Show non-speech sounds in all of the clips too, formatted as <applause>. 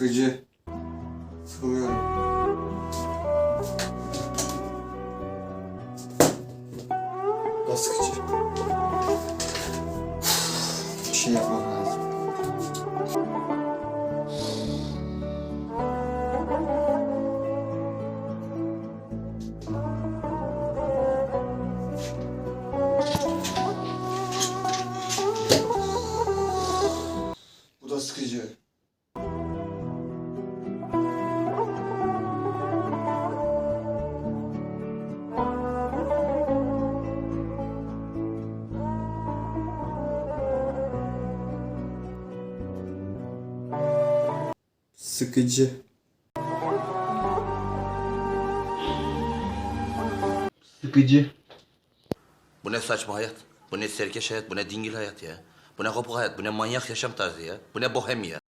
Sıkıcı. Sıkılıyorum. Da sıkıcı. Bir şey yapmam lazım. Sıkıcı. Sıkıcı. Bu ne saçma hayat? Bu ne serkeş hayat? Bu ne dingil hayat ya? Bu ne kopuk hayat? Bu ne manyak yaşam tarzı ya? Bu ne bohem ya?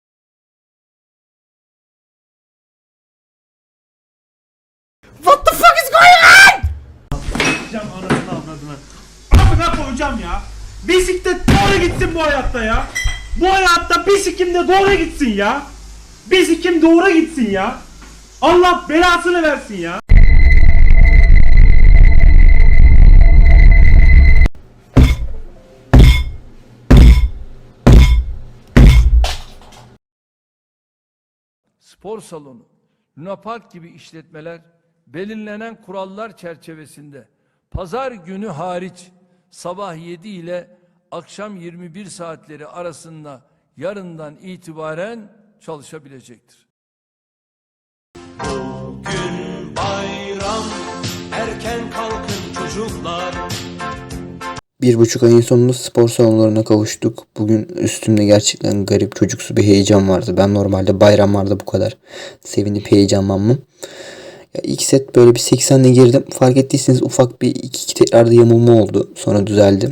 Gideceğim anasını avradını. Amına koyacağım ya. Bisiklet doğru gitsin bu hayatta ya. Bu hayatta bisiklim de doğru gitsin ya. Bisiklim doğru gitsin ya. Allah belasını versin ya. spor salonu, lunapark gibi işletmeler belirlenen kurallar çerçevesinde pazar günü hariç sabah 7 ile akşam 21 saatleri arasında yarından itibaren çalışabilecektir. Gün bayram erken kalkın çocuklar Bir buçuk ayın sonunda spor salonlarına kavuştuk. Bugün üstümde gerçekten garip çocuksu bir heyecan vardı. Ben normalde bayramlarda bu kadar sevinip heyecanlanmam. Ya ilk set böyle bir 80'le girdim. Fark ettiyseniz ufak bir iki, iki tekrarda yamulma oldu. Sonra düzeldi.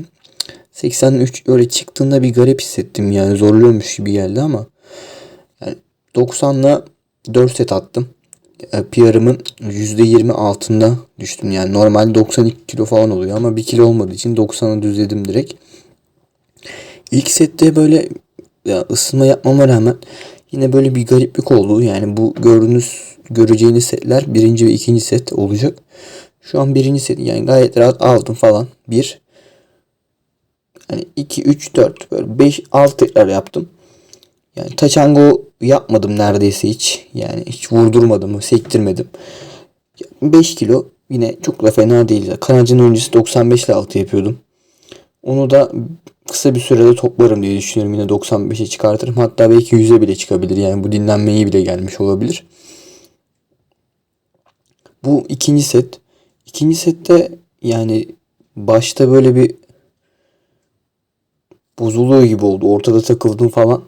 83 öyle çıktığında bir garip hissettim yani zorluyormuş gibi geldi ama 90'la 4 set attım. E, PR'ımın %20 altında düştüm. Yani normalde 92 kilo falan oluyor ama 1 kilo olmadığı için 90'a düzledim direkt. İlk sette böyle ya ısınma yapmama rağmen yine böyle bir gariplik oldu. Yani bu gördüğünüz göreceğiniz setler birinci ve ikinci set olacak. Şu an birinci set yani gayet rahat aldım falan. Bir. Yani 2, 3, 4 böyle 5, 6 tekrar yaptım. Yani taçango yapmadım neredeyse hiç. Yani hiç vurdurmadım, sektirmedim. 5 kilo yine çok da fena değil. Kanancının öncesi 95 ile 6 yapıyordum. Onu da kısa bir sürede toplarım diye düşünüyorum. Yine 95'e çıkartırım. Hatta belki 100'e bile çıkabilir. Yani bu dinlenmeye bile gelmiş olabilir. Bu ikinci set. İkinci sette yani başta böyle bir bozuluyor gibi oldu. Ortada takıldım falan.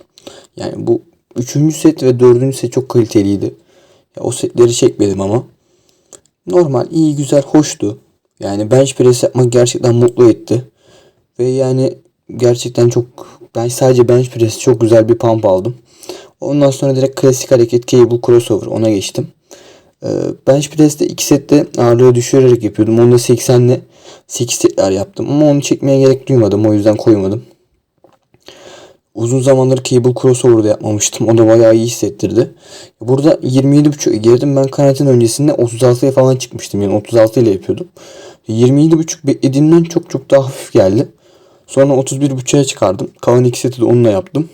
Yani bu üçüncü set ve dördüncü set çok kaliteliydi. Ya, o setleri çekmedim ama. Normal, iyi, güzel, hoştu. Yani bench press yapmak gerçekten mutlu etti. Ve yani gerçekten çok ben sadece bench press çok güzel bir pump aldım. Ondan sonra direkt klasik hareket cable crossover ona geçtim. Ee, bench press'te iki sette ağırlığı düşürerek yapıyordum. Onu da 80'le 8 setler yaptım. Ama onu çekmeye gerek duymadım. O yüzden koymadım. Uzun zamandır cable crossover'da yapmamıştım. O da bayağı iyi hissettirdi. Burada 27.5'e girdim. Ben kanatin öncesinde 36'ya falan çıkmıştım. Yani 36 ile yapıyordum. 27.5 beklediğimden çok çok daha hafif geldi. Sonra 31.5'e çıkardım. Kalan iki seti de onunla yaptım.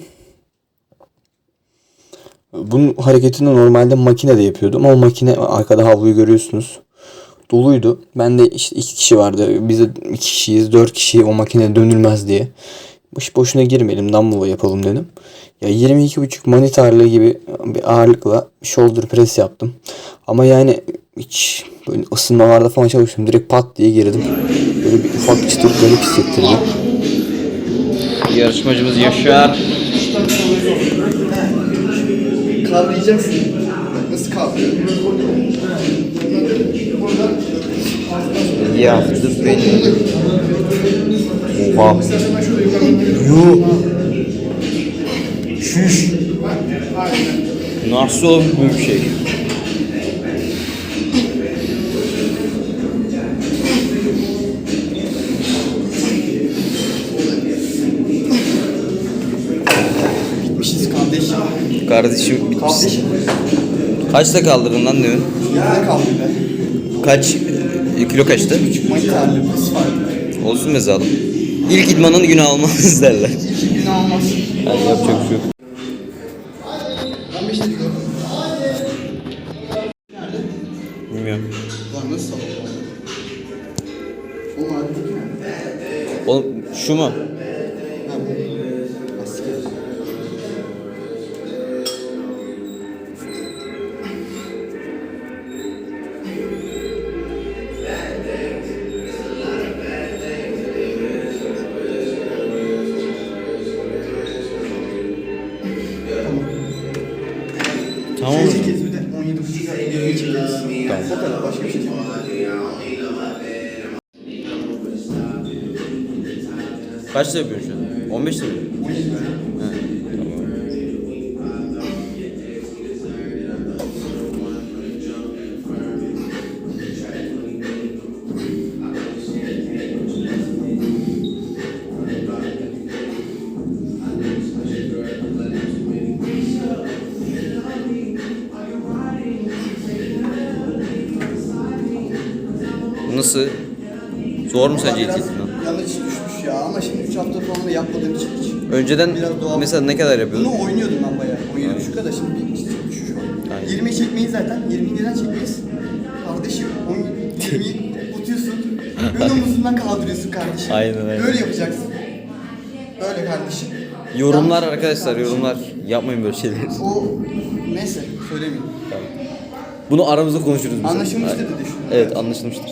Bunun hareketini normalde makinede yapıyordum ama makine arkada havluyu görüyorsunuz. Doluydu. Ben de işte iki kişi vardı. Biz de iki kişiyiz. Dört kişi o makine dönülmez diye. Boş boşuna girmeyelim. Dumbbell yapalım dedim. Ya 22.5 manit ağırlığı gibi bir ağırlıkla shoulder press yaptım. Ama yani hiç böyle ısınmalarda falan çalıştım. Direkt pat diye girdim. Böyle bir ufak çıtır garip hissettirdi. Yarışmacımız Yaşar. Kavrayacaksın. Nasıl kavrıyor? Yaptı beni. Oha. Yuh. Şüş. Nasıl olur bu bir şey? Bitmişiz kardeşim. Kardeşim bitmişsin. Kaçta kaldırdın lan demin? Yerde kaldı be. Kaç? e, Kilo kaçtı? Küçük manita halinde kız vardı. Olsun be zalim. İlk idmanın günü almaz <laughs> derler. İki gün almaz. Yani yapacak bir şey yok. 15 lira. Bilmiyorum. Lan nasıl salak? Oğlum şu mu? Tamam. Çekeriz bir de 17 buçuk saat videoyu çekeriz. Tamam. O kadar başka bir şey çekeriz. Kaçta yapıyorsun şu an? 15 lira mı? 17 lira. Nasıl? Zor mu sence ilk yanlış düşmüş ya ama şimdi 3 hafta da yapmadığım için hiç. Önceden Biraz doğal. mesela ne kadar yapıyordun? Bunu oynuyordum ben bayağı. 17 buçuk kadar şimdi bir işte düşüş var. Aynen. 20'yi çekmeyi zaten 20'yi neden çekmeyiz? Kardeşim 20'yi tutuyorsun. <laughs> Ön omuzundan kaldırıyorsun kardeşim. Aynen, aynen. Böyle yapacaksın. Böyle kardeşim. Yorumlar Yanlış arkadaşlar kardeşim. yorumlar. Yapmayın böyle şeyleri. O neyse söylemeyeyim. Bunu aramızda konuşuruz biz. Anlaşılmıştır diye düşünüyorum. Evet anlaşılmıştır.